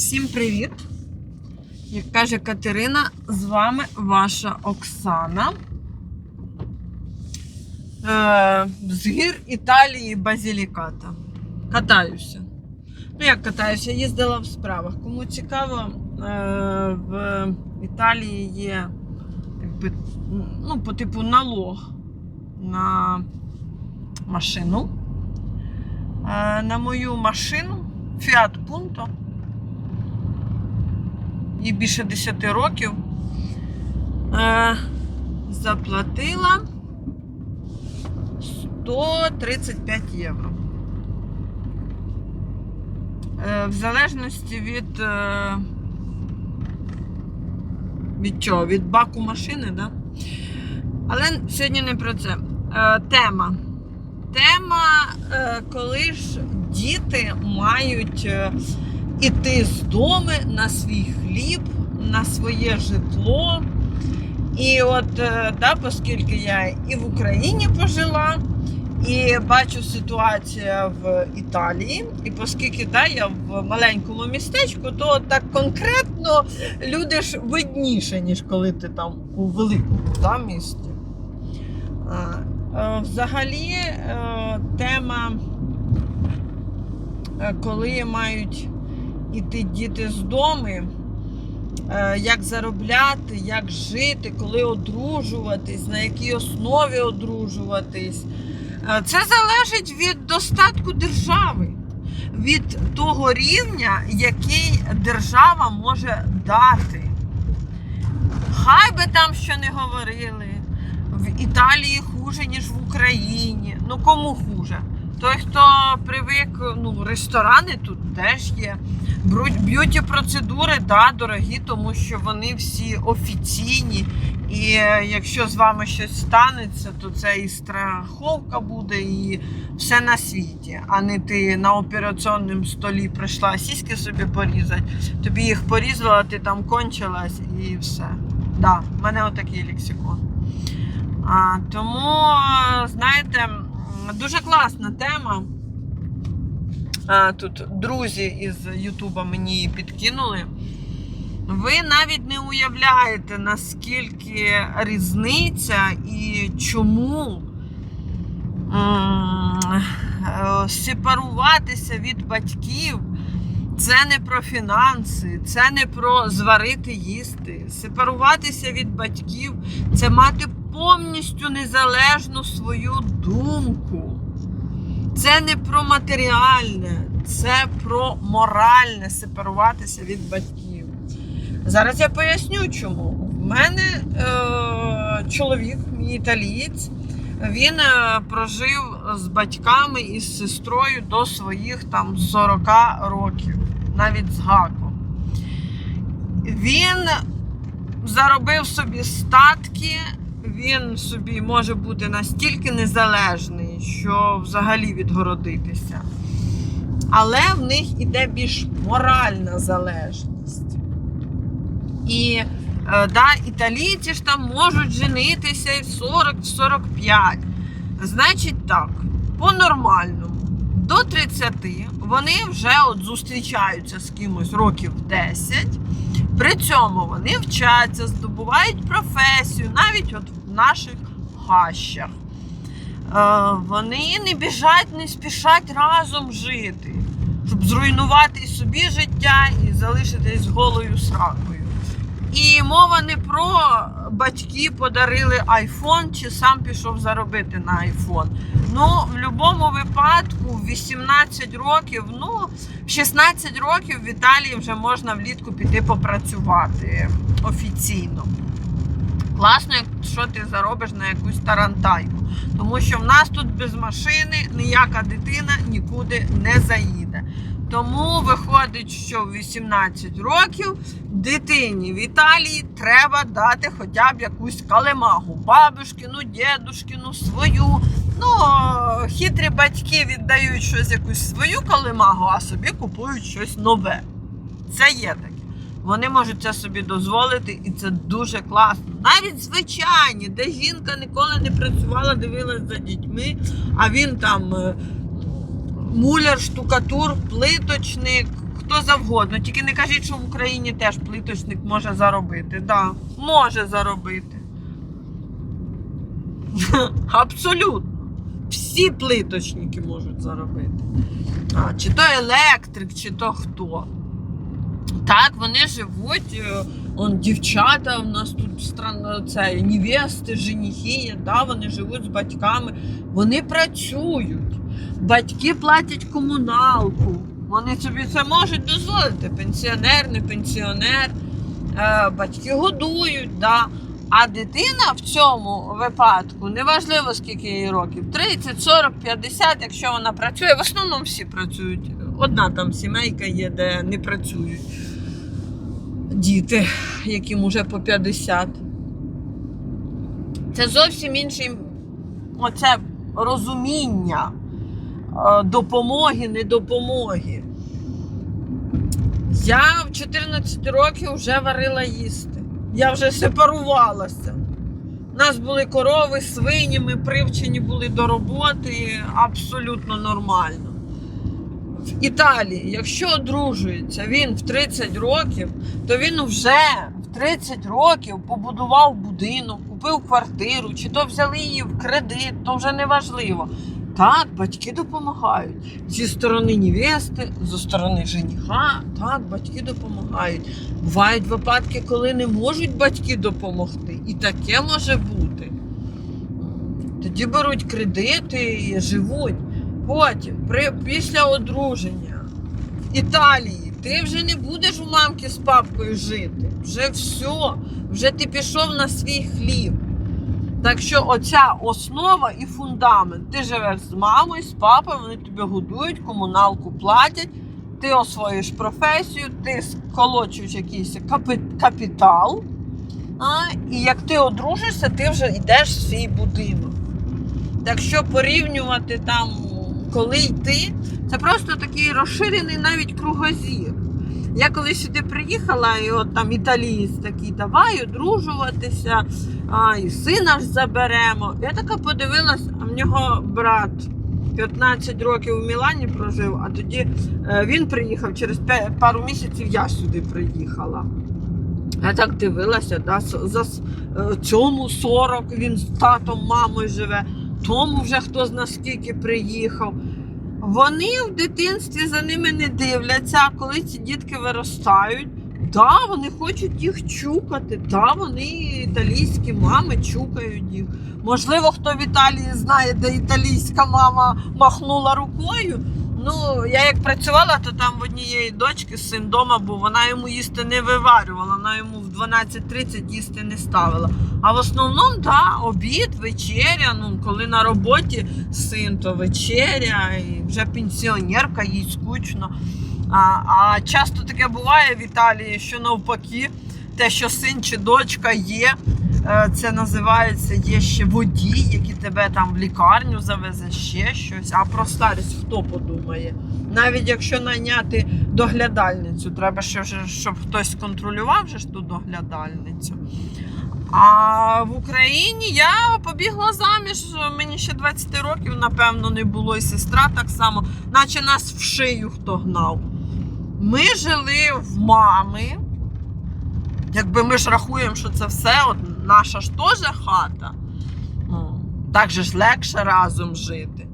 Всім привіт! Як каже Катерина, з вами ваша Оксана. Е, з гір Італії Базіліката. Катаюся. Ну, як катаюся, їздила в справах. Кому цікаво, е, в Італії є ну, по типу налог на машину. Е, на мою машину Fiat Punto. Їй більше 10 років. Е, заплатила 135 євро. Е, в залежності від. Е, від чого? Від баку машини, да? Але сьогодні не про це. Тема. Тема, коли ж діти мають іти з дому на свій хліб, на своє житло. І от, е, да, оскільки я і в Україні пожила, і бачу ситуацію в Італії, і оскільки да, я в маленькому містечку, то так конкретно люди ж видніше, ніж коли ти там у великому да, місті. Е, Взагалі, е, тема, коли мають іти діти з дому, е, як заробляти, як жити, коли одружуватись, на якій основі одружуватись. Е, Це залежить від достатку держави, від того рівня, який держава може дати. Хай би там що не говорили, в Італії хуже, ніж в Україні. Ну кому хуже? Той, хто привик, ну, ресторани тут теж є. Б'юті процедури, да, дорогі, тому що вони всі офіційні. І е, якщо з вами щось станеться, то це і страховка буде, і все на світі. А не ти на операційному столі прийшла сіськи собі порізати, тобі їх порізала, ти там кончилась і все. Да, в мене отакий лексикон. А, тому, е, знаєте, дуже класна тема. А, тут друзі із Ютуба мені її підкинули. Ви навіть не уявляєте, наскільки різниця і чому е, сепаруватися від батьків. Це не про фінанси, це не про зварити їсти. Сепаруватися від батьків це мати повністю незалежну свою думку. Це не про матеріальне, це про моральне сепаруватися від батьків. Зараз я поясню, чому. У мене е, чоловік, мій італієць, він е, прожив з батьками і з сестрою до своїх там 40 років, навіть з гаком. Він заробив собі статки, він собі може бути настільки незалежний, що взагалі відгородитися. Але в них іде більш моральна залежність. І е, да, італійці ж там можуть женитися і в 40-45. Значить так, по-нормальному, до 30 вони вже от зустрічаються з кимось років 10. При цьому вони вчаться, здобувають професію, навіть от в наших хащах. Е, вони не біжать, не спішать разом жити, щоб зруйнувати собі життя і залишитись голою сракою. І мова не про батьки подарили айфон чи сам пішов заробити на айфон. Ну, в будь-якому випадку, в 18 років, ну, в 16 років в Італії вже можна влітку піти попрацювати офіційно. Класно, якщо ти заробиш на якусь тарантайку. Тому що в нас тут без машини ніяка дитина нікуди не заїде. Тому виходить, що в 18 років дитині в Італії треба дати хоча б якусь калемагу. Бабушкину, дідушкину, свою. Ну, хитрі батьки віддають щось якусь свою калемагу, а собі купують щось нове. Це є таке. Вони можуть це собі дозволити, і це дуже класно. Навіть звичайні, де жінка ніколи не працювала, дивилась за дітьми, а він там е, муляр, штукатур, плиточник, хто завгодно. Тільки не кажіть, що в Україні теж плиточник може заробити. Да, може заробити. Абсолютно. Всі плиточники можуть заробити. А, чи то електрик, чи то хто. Так, вони живуть. е, Он дівчата у нас тут стран, це, невести, женихи, да, вони живуть з батьками. Вони працюють. Батьки платять комуналку. Вони собі це можуть дозволити. Пенсіонер, не пенсіонер. Е, батьки годують. Да. А дитина в цьому випадку, неважливо скільки їй років, 30, 40, 50, якщо вона працює, в основному всі працюють. Одна там сімейка є, де не працюють діти, яким уже по 50. Це зовсім інше оце розуміння е, допомоги, недопомоги. Я в 14 років вже варила їсти. Я вже сепарувалася. У нас були корови, свині, ми привчені були до роботи абсолютно нормально. В Італії, якщо одружується він в 30 років, то він вже в 30 років побудував будинок, купив квартиру, чи то взяли її в кредит, то вже не важливо. Так, батьки допомагають. Зі сторони невести, зі сторони жениха, так, батьки допомагають. Бувають випадки, коли не можуть батьки допомогти. І таке може бути. Тоді беруть кредити і живуть. Потім, при, після одруження в Італії, ти вже не будеш у мамки з папкою жити. Вже все, вже ти пішов на свій хліб. Так що оця основа і фундамент. Ти живеш з мамою, з папою, вони тебе годують, комуналку платять, ти освоїш професію, ти сколочуєш якийсь капі- капітал. А, і як ти одружишся, ти вже йдеш в свій будинок. Так що порівнювати там, коли йти, це просто такий розширений навіть кругозір. Я коли сюди приїхала, і от там італієць такий, давай одружуватися, а, і сина ж заберемо. Я така подивилась, а в нього брат 15 років у Мілані прожив, а тоді е, він приїхав через пару місяців я сюди приїхала. Я так дивилася, да, за е, цьому 40 він з татом, мамою живе, тому вже хто зна скільки приїхав. Вони в дитинстві за ними не дивляться, коли ці дітки виростають, да, вони хочуть їх чукати, да, вони італійські мами чукають їх. Можливо, хто в Італії знає, де італійська мама махнула рукою. Ну, я як працювала, то там в однієї дочки син вдома був, вона йому їсти не виварювала, вона йому в 12.30 їсти не ставила. А в основному, да, обід, вечеря. Ну, коли на роботі син, то вечеря, і вже пенсіонерка, їй скучно. А, а часто таке буває в Італії, що навпаки, те, що син чи дочка є, це називається є ще водій, який тебе там в лікарню завезе, ще щось. А про старість хто подумає? Навіть якщо найняти доглядальницю, треба ще вже, щоб хтось контролював вже ж ту доглядальницю. А в Україні я побігла заміж. Мені ще 20 років, напевно, не було. І сестра так само, наче нас в шию хто гнав. Ми жили в мами. Якби ми ж рахуємо, що це все, от наша ж теж хата. Ну, так же ж легше разом жити.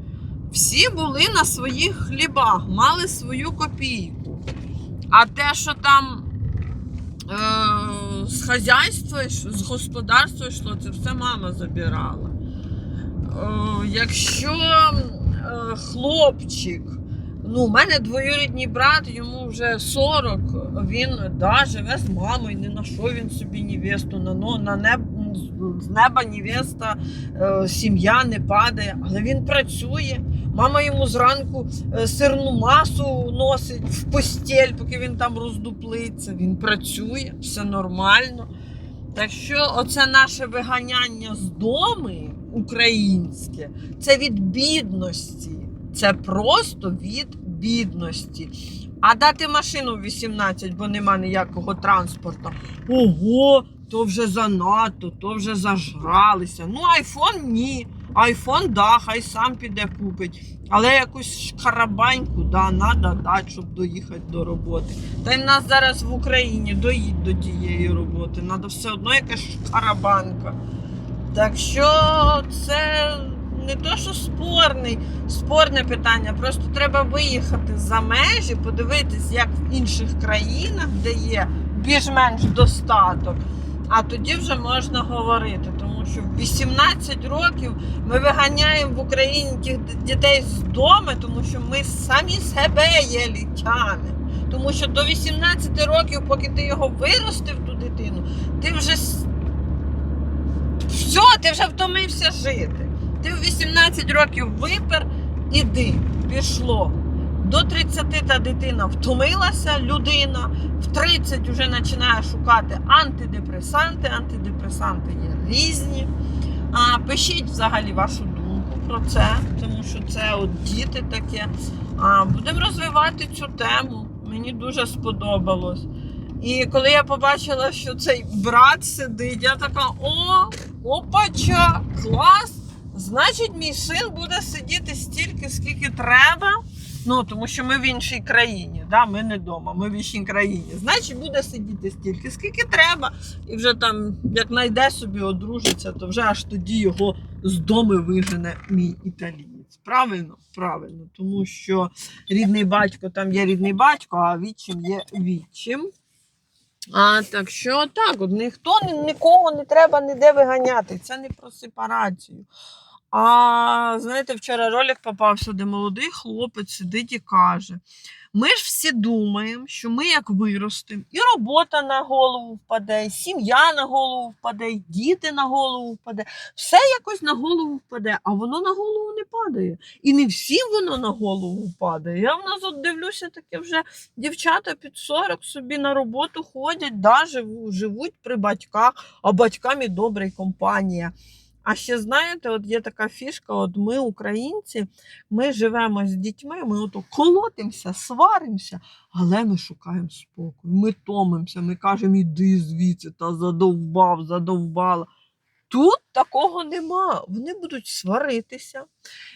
Всі були на своїх хлібах, мали свою копійку. А те, що там е, з хазяйства, з господарства йшло, це все мама забирала. Е, якщо е, хлопчик, ну, у мене двоюрідний брат, йому вже 40, він да, живе з мамою, не на що він собі невесту, на, но- на неб, з неба невеста, е, сім'я не падає, але він працює. Мама йому зранку е, сирну масу носить в постіль, поки він там роздуплиться. Він працює, все нормально. Так що оце наше виганяння з дому українське, це від бідності. Це просто від бідності. А дати машину в 18, бо нема ніякого транспорту. Ого, то вже занадто, то вже зажралися. Ну, айфон ні. Айфон, да, хай сам піде купить. Але якусь шкарабаньку, да, надо дати, щоб доїхати до роботи. Та й нас зараз в Україні доїдь до тієї роботи. Надо все одно якась шкарабанка. Так що це не то, що спорний, спорне питання. Просто треба виїхати за межі, подивитись, як в інших країнах, де є більш-менш достаток. А тоді вже можна говорити, тому що в 18 років ми виганяємо в Україні тих дітей з дому, тому що ми самі себе є літями. Тому що до 18 років, поки ти його виростив, ту дитину, ти вже все, ти вже втомився жити. Ти в 18 років випер, іди, пішло. До 30 та дитина втомилася людина, в 30 вже починає шукати антидепресанти. Антидепресанти є різні. А, пишіть взагалі вашу думку про це, тому що це от діти таке. А, будемо розвивати цю тему. Мені дуже сподобалось. І коли я побачила, що цей брат сидить, я така: о, опача, клас! Значить, мій син буде сидіти стільки, скільки треба. Ну, тому що ми в іншій країні, да? ми не вдома, ми в іншій країні. Значить, буде сидіти стільки, скільки треба. І вже там, як знайде собі, одружиться, то вже аж тоді його з дому вижене мій італієць. Правильно? Правильно. Тому що рідний батько там є рідний батько, а відчим є відчим. А так що так, от ніхто нікого не треба ніде виганяти. Це не про сепарацію. А знаєте, вчора ролик попався, де молодий хлопець сидить і каже: ми ж всі думаємо, що ми як виростемо, і робота на голову впаде, і сім'я на голову впаде, і діти на голову впаде. Все якось на голову впаде, а воно на голову не падає. І не всім воно на голову падає. Я в нас от дивлюся, таке вже дівчата під 40 собі на роботу ходять, да, живуть при батьках, а батькам і добра й компанія. А ще знаєте, от є така фішка: от ми, українці, ми живемо з дітьми, ми от колотимося, сваримося, але ми шукаємо спокою. Ми томимося, ми кажемо, іди звідси, та задовбав, задовбала. Тут такого нема. Вони будуть сваритися,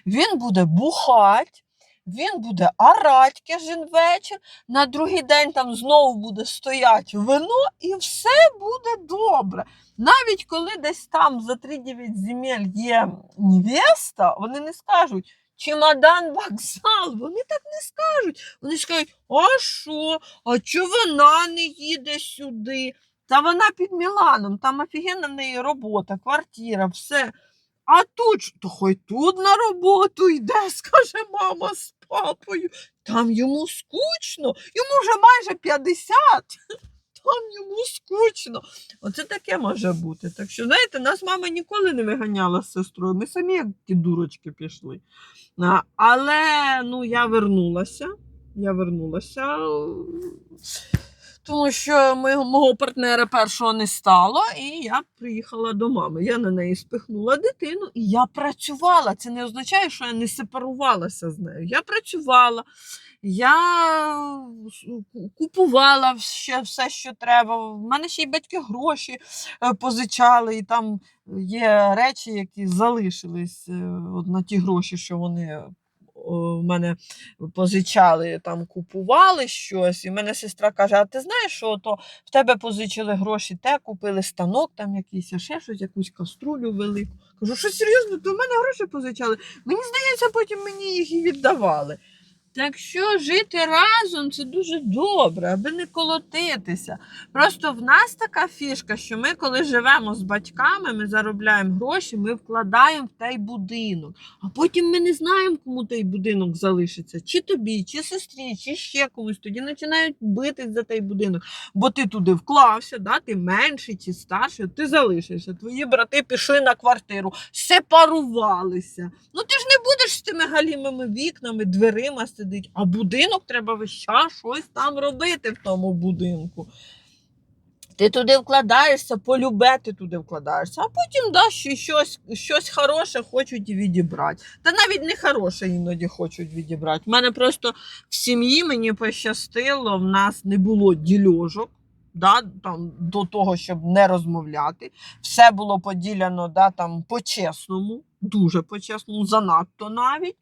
він буде бухать, він буде орать кожен вечір, на другий день там знову буде стояти вино, і все буде добре. Навіть коли десь там за 3-9 земель є невеста, вони не скажуть. Чемодан вокзал, вони так не скажуть. Вони скажуть, а що? А чого вона не їде сюди? Та вона під Міланом, там офігенна в неї робота, квартира, все. А тут, то хоч тут на роботу йде, скаже мама з папою. Там йому скучно, йому вже майже 50. Там йому скучно. Оце таке може бути. Так що, знаєте, нас мама ніколи не виганяла з сестрою. Ми самі як ті дурочки пішли. Але ну, я вернулася. Я вернулася. Тому що ми, мого партнера першого не стало, і я приїхала до мами. Я на неї спихнула дитину, і я працювала. Це не означає, що я не сепарувалася з нею. Я працювала, я купувала ще все, що треба. В мене ще й батьки гроші е, позичали, і там є речі, які залишились е, на ті гроші, що вони у мене позичали, там купували щось. І мене сестра каже: А ти знаєш, що то в тебе позичили гроші, те купили станок, там якийсь, а ще щось, якусь каструлю велику. Кажу, що серйозно, то в мене гроші позичали. Мені здається, потім мені їх і віддавали. Так що жити разом це дуже добре, аби не колотитися. Просто в нас така фішка, що ми, коли живемо з батьками, ми заробляємо гроші, ми вкладаємо в той будинок. А потім ми не знаємо, кому той будинок залишиться. Чи тобі, чи сестрі, чи ще комусь. Тоді починають битись за той будинок. Бо ти туди вклався, да? ти менший чи старший, ти залишишся. Твої брати пішли на квартиру, сепарувалися. Ну ти ж не будеш з тими галімими вікнами, дверима сидить, а будинок треба весь час щось там робити в тому будинку. Ти туди вкладаєшся, полюбе ти туди вкладаєшся, а потім да, що- щось, щось хороше хочуть відібрати. Та навіть не хороше іноді хочуть відібрати. У мене просто в сім'ї мені пощастило, в нас не було дільожок. Да, там, до того, щоб не розмовляти. Все було поділяно да, там, по-чесному. дуже по-чесному, занадто навіть.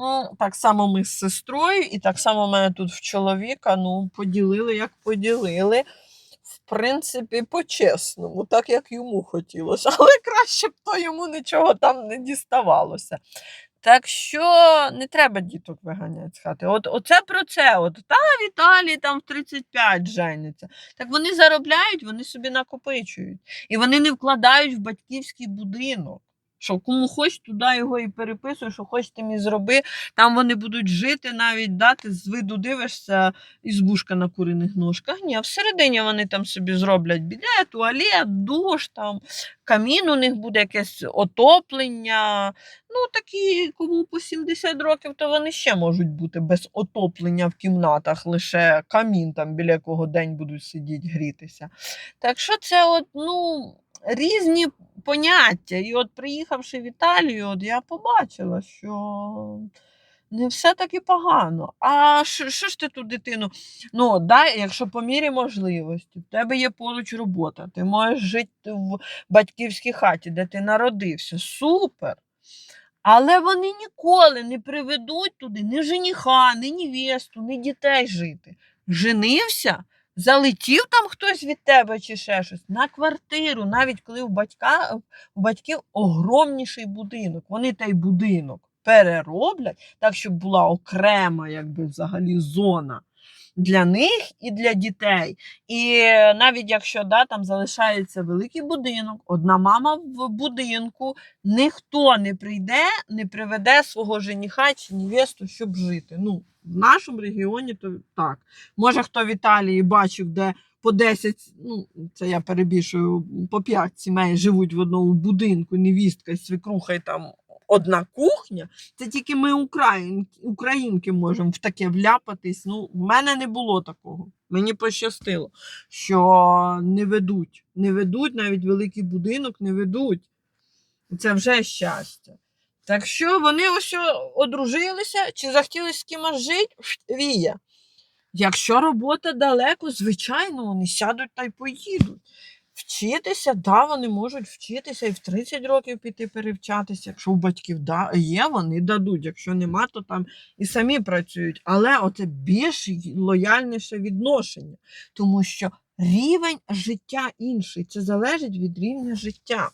М, Так само ми з сестрою, і так само в мене тут в чоловіка ну, поділили, як поділили. В принципі, по-чесному, так як йому хотілося. Але краще б то йому нічого там не діставалося. Так що не треба діток виганяти з хати. От оце про це. От та Віталій там в 35 жениться. Так вони заробляють, вони собі накопичують. І вони не вкладають в батьківський будинок. Що кому хоч, туди його і переписуй, що хоч тим і зроби. Там вони будуть жити, навіть дати з виду дивишся, ізбушка на куриних ножках. Ні, а всередині вони там собі зроблять біде, туалет, душ, там, камін у них буде якесь отоплення. Ну, такі, кому по 70 років, то вони ще можуть бути без отоплення в кімнатах, лише камін, там, біля якого день будуть сидіти, грітися. Так що це от, ну, різні поняття. І от приїхавши в Італію, от я побачила, що не все таки погано. А що, що ж ти ту дитину? Ну, дай, якщо по мірі можливості, в тебе є поруч робота, ти можеш жити в батьківській хаті, де ти народився. Супер. Але вони ніколи не приведуть туди ні жениха, ні невесту, ні дітей жити. Женився, залетів там хтось від тебе чи ще щось на квартиру, навіть коли у, батька, у батьків огромніший будинок. Вони той будинок перероблять так, щоб була окрема, якби взагалі зона. Для них і для дітей. І навіть якщо да, там залишається великий будинок, одна мама в будинку, ніхто не прийде, не приведе свого жениха чи невесту, щоб жити. Ну, в нашому регіоні то так. Може, хто в Італії бачив, де по 10, ну це я перебільшую, по 5 сімей живуть в одному будинку, невістка, свекруха і там одна кухня. Це тільки ми, українки, українки, можемо в таке вляпатись. Ну, в мене не було такого. Мені пощастило, що не ведуть. Не ведуть, навіть великий будинок не ведуть. Це вже щастя. Так що вони ось одружилися чи захотіли з кимось жити, вія. Якщо робота далеко, звичайно, вони сядуть та й поїдуть. Вчитися, да, вони можуть вчитися і в 30 років піти перевчатися. Якщо у батьків да, є, вони дадуть. Якщо нема, то там і самі працюють. Але оце більш лояльніше відношення, тому що рівень життя інший. Це залежить від рівня життя.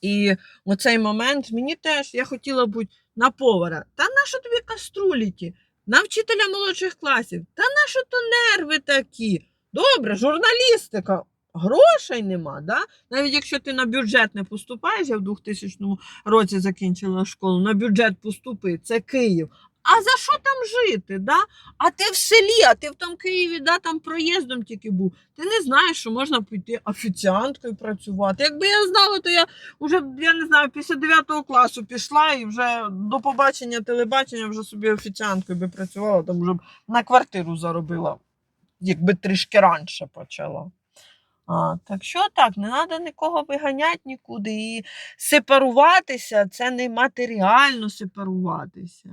І оцей момент мені теж я хотіла бути на повара. Та нащо тобі каструлі ті? На вчителя молодших класів. Та нащо то нерви такі? Добре, журналістика. Грошей нема, да? навіть якщо ти на бюджет не поступаєш, я в 2000 році закінчила школу, на бюджет поступи, це Київ. А за що там жити? Да? А ти в селі, а ти в тому Києві, да, там проїздом тільки був. Ти не знаєш, що можна піти офіціанткою працювати. Якби я знала, то я вже, я не знаю, після 9 класу пішла і вже до побачення телебачення вже собі офіціанткою би працювала, там вже б на квартиру заробила, якби трішки раніше почала. А, так що так, не треба нікого виганяти нікуди. І сепаруватися це не матеріально сепаруватися.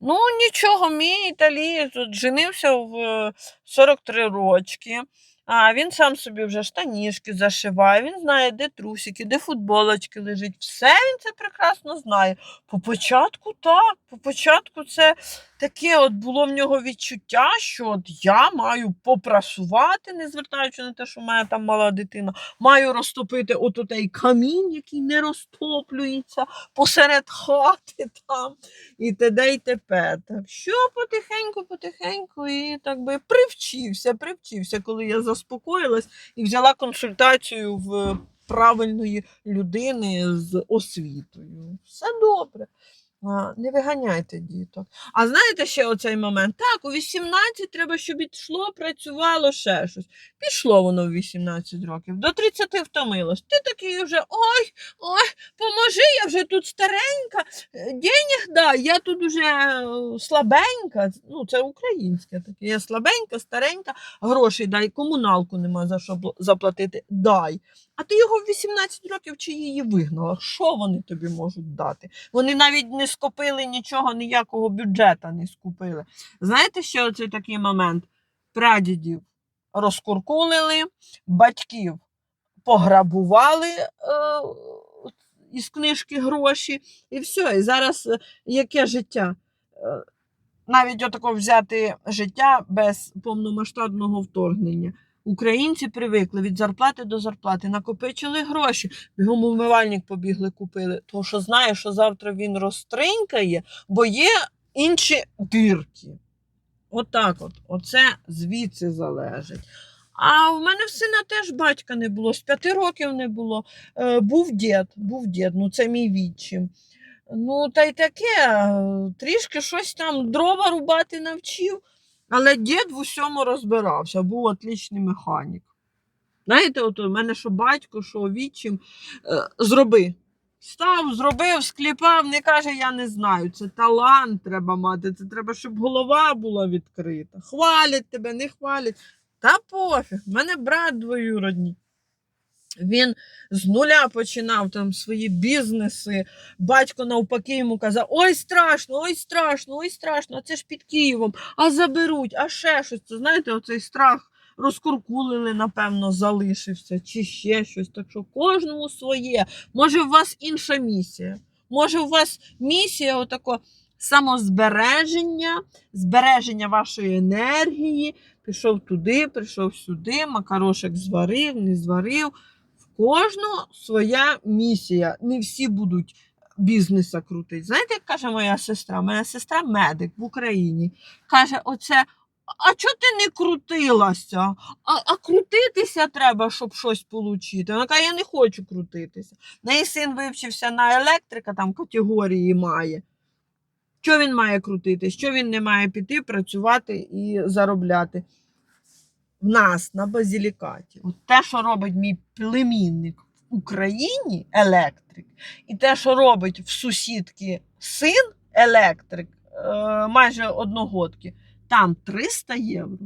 Ну, нічого, мій італієць от женився в е, 43 рочки. А він сам собі вже штанішки зашиває, він знає, де трусики, де футболочки лежать. Все він це прекрасно знає. По початку так, по початку це таке от було в нього відчуття, що от я маю попрасувати, не звертаючи на те, що в мене там мала дитина, маю розтопити от отей камінь, який не розтоплюється посеред хати там, і т.д. і т.п. Так що потихеньку, потихеньку, і так би привчився, привчився, коли я заспокоїлась і взяла консультацію в правильної людини з освітою. Все добре. Не виганяйте діток. А знаєте ще оцей момент? Так, у 18 треба, щоб йшло, працювало ще щось. Пішло воно в 18 років, до 30 втомилось. Ти такий вже ой, ой, поможи, я вже тут старенька, е, денег дай, я тут уже е, слабенька. Ну, це українське таке. Я слабенька, старенька, грошей дай, комуналку нема за що заплатити. Дай. А ти його в 18 років чи її вигнала. Що вони тобі можуть дати? Вони навіть не скопили нічого, ніякого бюджета не скупили. Знаєте, що оцей такий момент? Прадідів розкуркулили, батьків пограбували, е, із книжки гроші, і все. І зараз е, яке життя? Е, Навіть отако взяти життя без повномасштабного вторгнення. Українці привикли від зарплати до зарплати, накопичили гроші, бігом умивальник побігли, купили. Тому що знає, що завтра він розтринькає, бо є інші дирки. Отак от. Оце звідси залежить. А в мене в сина теж батька не було, з п'яти років не було. Е, був дід, був дід, ну це мій відчим. Ну, та й таке, трішки щось там дрова рубати навчив, але дід в усьому розбирався, був отлічний механік. Знаєте, от у мене що батько, що вічим, е, зроби. Став, зробив, скліпав, не каже, я не знаю. Це талант треба мати, це треба, щоб голова була відкрита. Хвалять тебе, не хвалять. Та пофіг, в мене брат двоюродний. Він з нуля починав там свої бізнеси. Батько навпаки йому казав: ой, страшно, ой, страшно, ой, страшно, а це ж під Києвом, а заберуть, а ще щось. Це знаєте, оцей страх розкуркулили, напевно, залишився, чи ще щось. Так що кожному своє. Може, у вас інша місія. Може, у вас місія отако самозбереження, збереження вашої енергії. Пішов туди, прийшов сюди, макарошек зварив, не зварив. Кожного своя місія. Не всі будуть бізнеса крутити. Знаєте, як каже моя сестра? Моя сестра медик в Україні. Каже: оце. А чого ти не крутилася? А, а крутитися треба, щоб щось отримати. Вона каже, я не хочу крутитися. Неї син вивчився на електрика, там категорії має. Що він має крутити? Що він не має піти, працювати і заробляти? В нас на базілікаті. От те, що робить мій племінник в Україні, електрик, і те, що робить в сусідки син електрик, е, майже одногодки, там 300 євро.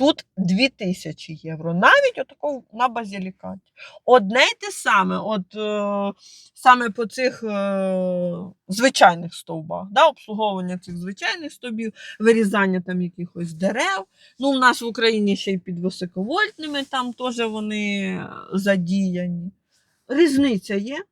Тут 2000 євро. Навіть отако на базілікаті. Одне й те саме, от е, саме по цих е, звичайних стовбах, да, обслуговування цих звичайних стовбів, вирізання там якихось дерев. Ну, у нас в Україні ще й під високовольтними там теж вони задіяні. Різниця є.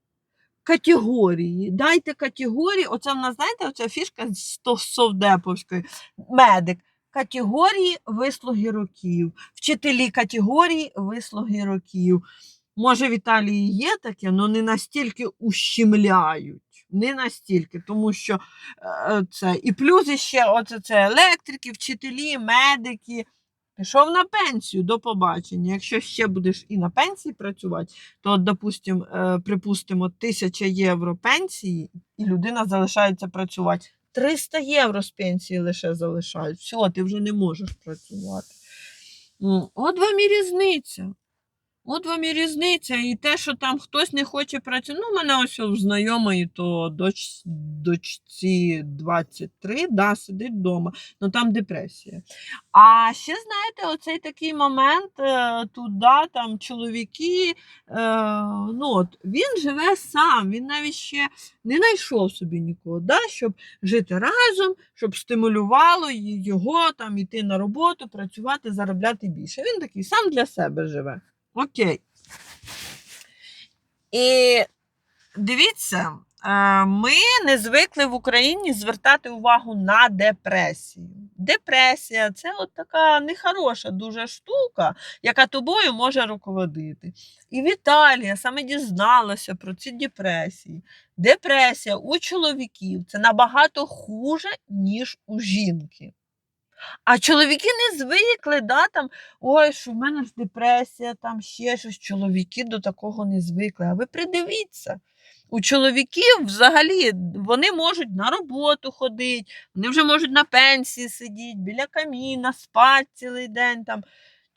Категорії. Дайте категорії. Оце в нас, знаєте, оця фішка з совдеповської. Медик. Категорії вислуги років, вчителі категорії вислуги років. Може, в Італії є таке, але не настільки ущемляють. Не настільки, тому що е, це і плюс ще оце це електрики, вчителі, медики. Пішов на пенсію до побачення. Якщо ще будеш і на пенсії працювати, то, допустим, е, припустимо, тисяча євро пенсії, і людина залишається працювати. 300 євро з пенсії лише залишають. Все, ти вже не можеш працювати. От вам і різниця. От вам і різниця. І те, що там хтось не хоче працювати. Ну, мене ось у знайомої, то доч, дочці 23, да, сидить вдома, ну там депресія. А ще, знаєте, оцей такий момент, е, тут, да, там чоловіки, е, ну, от, він живе сам, він навіть ще не знайшов собі нікого, да, щоб жити разом, щоб стимулювало його там іти на роботу, працювати, заробляти більше. Він такий сам для себе живе. Окей. І дивіться, е, ми не звикли в Україні звертати увагу на депресію. Депресія це от така нехороша дуже штука, яка тобою може руководити. І в Італії саме дізналася про ці депресії. Депресія у чоловіків це набагато хуже, ніж у жінки. А чоловіки не звикли, да, там, ой, що в мене ж депресія, там ще щось. Чоловіки до такого не звикли. А ви придивіться. У чоловіків взагалі вони можуть на роботу ходити, вони вже можуть на пенсії сидіти, біля каміна, спати цілий день. Там.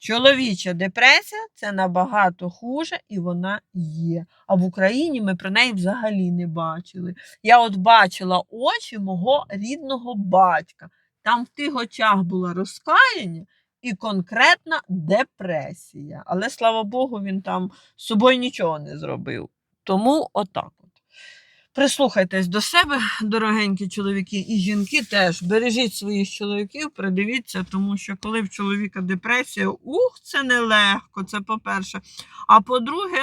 Чоловіча депресія це набагато хуже, і вона є. А в Україні ми про неї взагалі не бачили. Я от бачила очі мого рідного батька. Там в тих очах було розкаяння і конкретна депресія. Але слава Богу, він там з собою нічого не зробив. Тому отак от. Прислухайтесь до себе, дорогенькі чоловіки, і жінки теж. Бережіть своїх чоловіків, придивіться, тому що коли в чоловіка депресія, ух, це нелегко, це по-перше. А по-друге,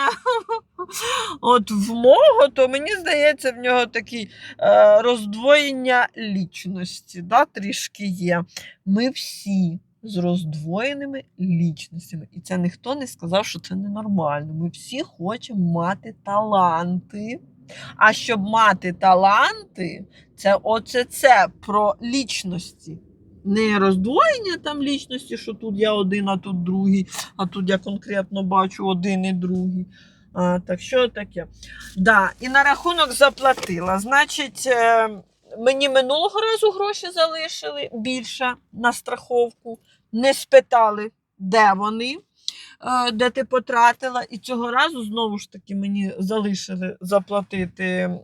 от в мого, то мені здається, в нього такі е, роздвоєння лічності, да, трішки є. Ми всі з роздвоєними лічностями. І це ніхто не сказав, що це ненормально. Ми всі хочемо мати таланти. А щоб мати таланти, це оце це про лічності. Не роздвоєння там лічності, що тут я один, а тут другий, а тут я конкретно бачу один і другий. А, так що таке? Да, і на рахунок заплатила. Значить, е, мені минулого разу гроші залишили більше на страховку, не спитали, де вони, де ти потратила. І цього разу знову ж таки мені залишили заплатити е,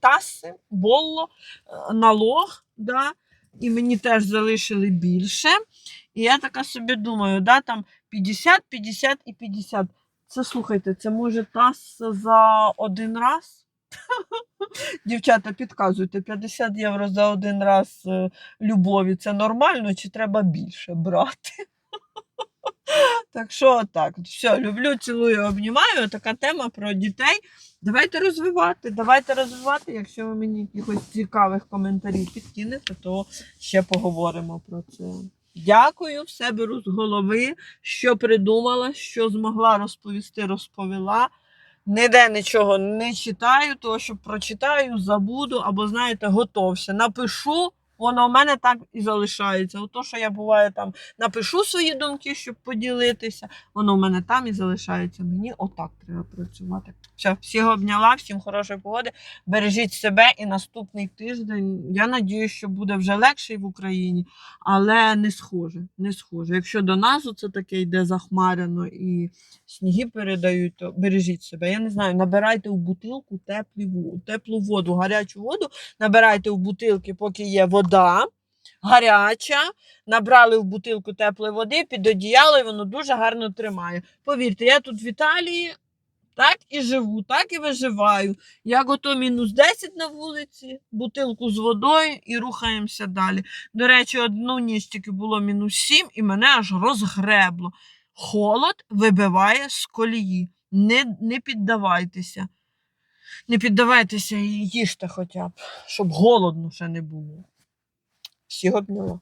таси, болло, е, налог. Да? І мені теж залишили більше. І я така собі думаю, да, там 50, 50 і 50. Це слухайте, це може таз за один раз? Дівчата, підказуйте, 50 євро за один раз е, любові це нормально чи треба більше брати? Так що так, все, люблю, цілую, обнімаю. Така тема про дітей. Давайте розвивати, давайте розвивати. Якщо ви мені якихось цікавих коментарів підкинете, то ще поговоримо про це. Дякую, все беру з голови, що придумала, що змогла розповісти, розповіла. Ніде нічого не читаю, того що прочитаю, забуду, або, знаєте, готовся. Напишу, воно в мене так і залишається. Ото, що я буває там напишу свої думки, щоб поділитися, воно в мене там і залишається. Мені отак треба працювати. Все, всіх обняла, всім хорошої погоди. Бережіть себе і наступний тиждень. Я надіюсь, що буде вже легший в Україні, але не схоже. Не схоже. Якщо до нас це таке йде захмарено і сніги передають, то бережіть себе. Я не знаю, набирайте в бутилку теплі воду, теплу воду, гарячу воду. Набирайте в бутилки, поки є вода гаряча. Набрали в бутилку теплої води під одіяло, і воно дуже гарно тримає. Повірте, я тут в Італії. Так і живу, так і виживаю. Як ото мінус 10 на вулиці, бутилку з водою і рухаємося далі. До речі, одну ніч тільки було мінус 7 і мене аж розгребло. Холод вибиває з колії. Не, не піддавайтеся. Не піддавайтеся і їжте хоча б, щоб голодно ще не було. Всіх обняла.